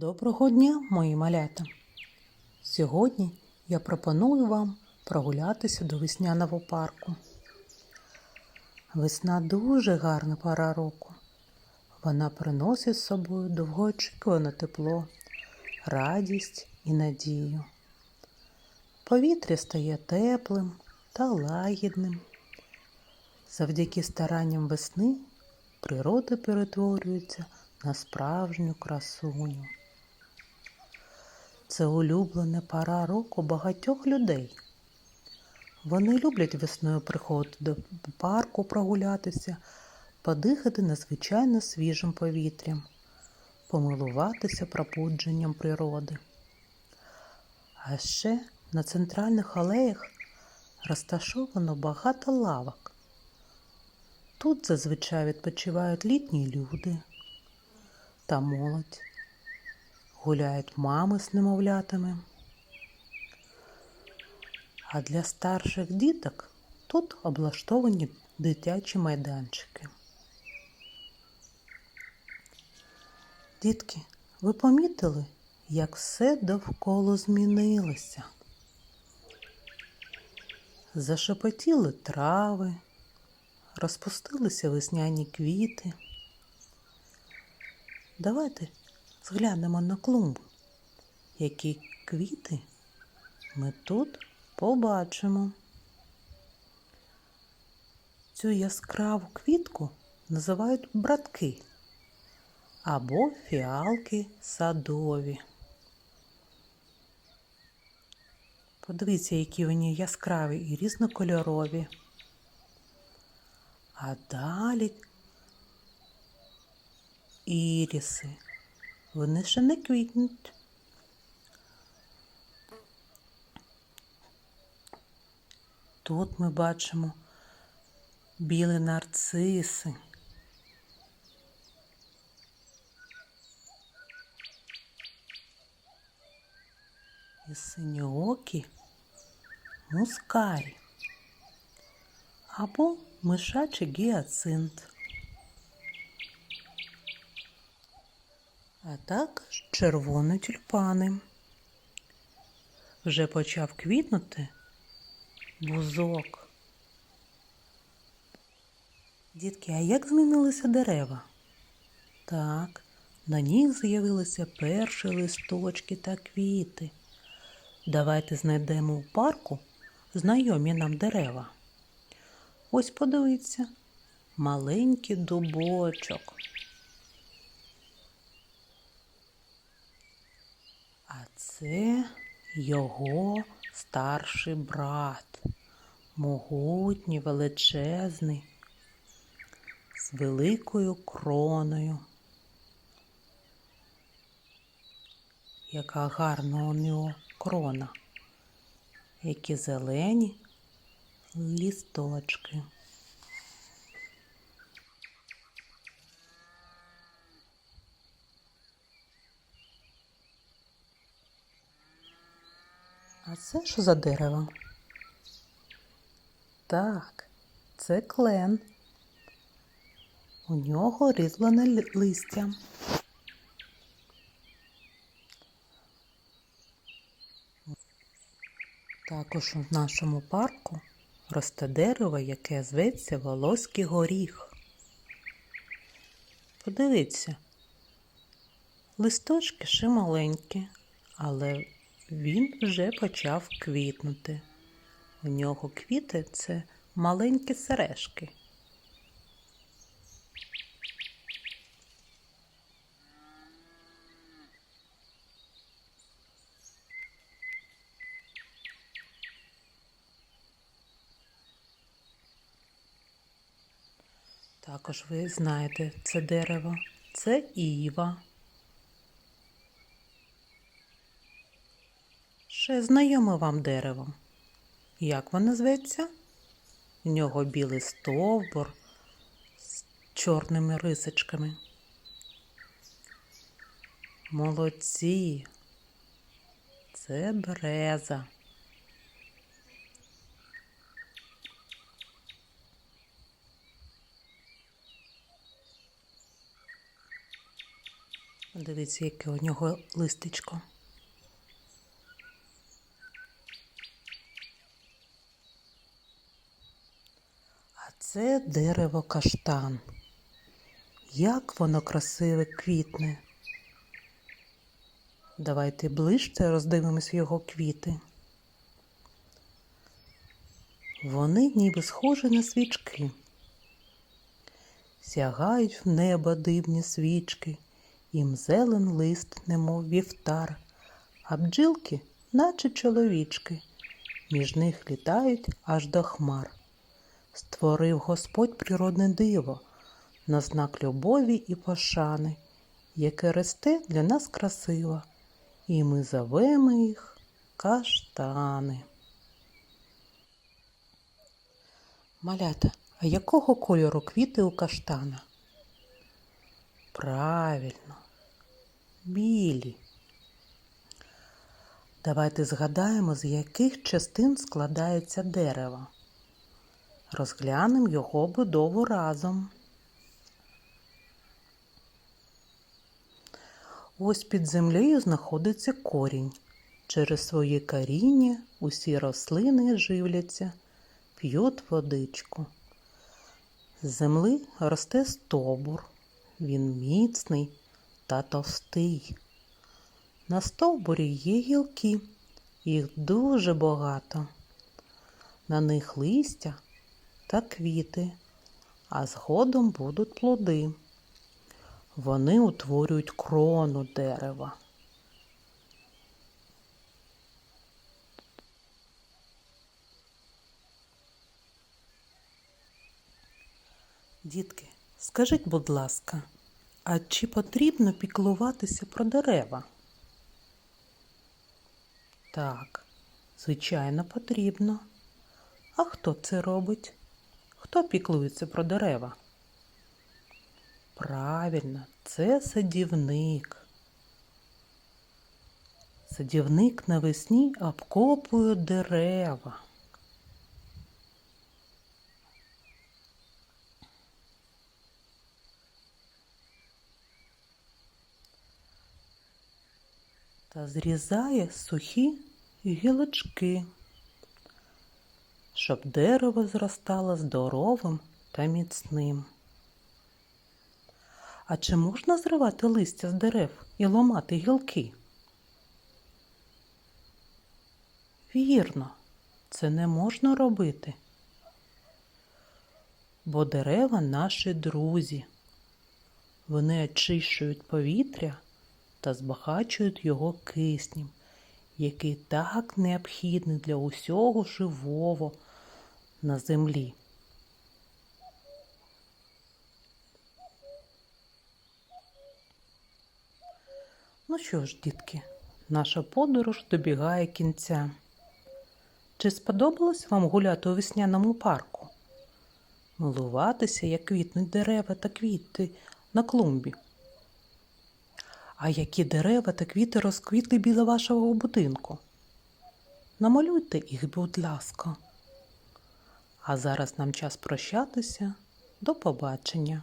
Доброго дня, мої малята! Сьогодні я пропоную вам прогулятися до весняного парку. Весна дуже гарна пора року. Вона приносить з собою довгоочікуване тепло, радість і надію. Повітря стає теплим та лагідним. Завдяки старанням весни природа перетворюється на справжню красуню. Це улюблена пора року багатьох людей. Вони люблять весною приходити до парку прогулятися, подихати надзвичайно свіжим повітрям, помилуватися пробудженням природи. А ще на центральних алеях розташовано багато лавок. Тут зазвичай відпочивають літні люди та молодь гуляють мами з немовлятами. А для старших діток тут облаштовані дитячі майданчики. Дітки, ви помітили, як все довкола змінилося? Зашепотіли трави, розпустилися весняні квіти. Давайте зглянемо на клумбу. Які квіти ми тут побачимо. Цю яскраву квітку називають братки або фіалки садові. Подивіться, які вони яскраві і різнокольорові. А далі іріси. Вони ще не квітнуть. Тут ми бачимо білі нарциси. І синьоокі мускарі або мишачий гіацинт. А також червоні тюльпани. Вже почав квітнути бузок. Дітки, а як змінилися дерева? Так, на них з'явилися перші листочки та квіти. Давайте знайдемо у парку знайомі нам дерева. Ось подивіться, маленький дубочок. А це його старший брат, могутній, величезний, з великою кроною. Яка гарна у нього крона, які зелені лісточки. А це що за дерево? Так, це клен. У нього різлене листя. Також у нашому парку росте дерево, яке зветься Волоський горіх. Подивіться, листочки ще маленькі, але він вже почав квітнути. У нього квіти це маленькі сережки. Також ви знаєте це дерево. Це іва. Ще знайоме вам дерево. Як воно зветься? У нього білий стовбур з чорними рисочками. Молодці. Це береза. Дивіться, яке у нього листечко. Це дерево каштан. Як воно красиве квітне. Давайте ближче роздивимось його квіти. Вони ніби схожі на свічки. Сягають в небо дивні свічки, їм зелен лист, немов вівтар, а бджілки, наче чоловічки, між них літають аж до хмар. Створив Господь природне диво на знак любові і пошани, яке росте для нас красиво, і ми зовемо їх каштани. Малята, а якого кольору квіти у каштана? Правильно, білі. Давайте згадаємо, з яких частин складається дерево. Розглянемо його будову разом. Ось під землею знаходиться корінь. Через своє коріння усі рослини живляться, п'ють водичку. З земли росте стовбур. Він міцний та товстий. На стовбурі є гілки, їх дуже багато. На них листя та квіти, а згодом будуть плоди. Вони утворюють крону дерева. Дітки, скажіть, будь ласка, а чи потрібно піклуватися про дерева? Так, звичайно, потрібно. А хто це робить? Хто піклується про дерева? Правильно, це садівник. Садівник навесні обкопує дерева. Та зрізає сухі гілочки, щоб дерево зростало здоровим та міцним. А чи можна зривати листя з дерев і ламати гілки? Вірно, це не можна робити, бо дерева наші друзі. Вони очищують повітря та збагачують його киснем, який так необхідний для усього живого на землі. Ну що ж, дітки, наша подорож добігає кінця. Чи сподобалось вам гуляти у весняному парку? Милуватися, як квітнуть дерева та квіти на клумбі. А які дерева та квіти розквітли біля вашого будинку? Намалюйте їх, будь ласка. А зараз нам час прощатися. До побачення.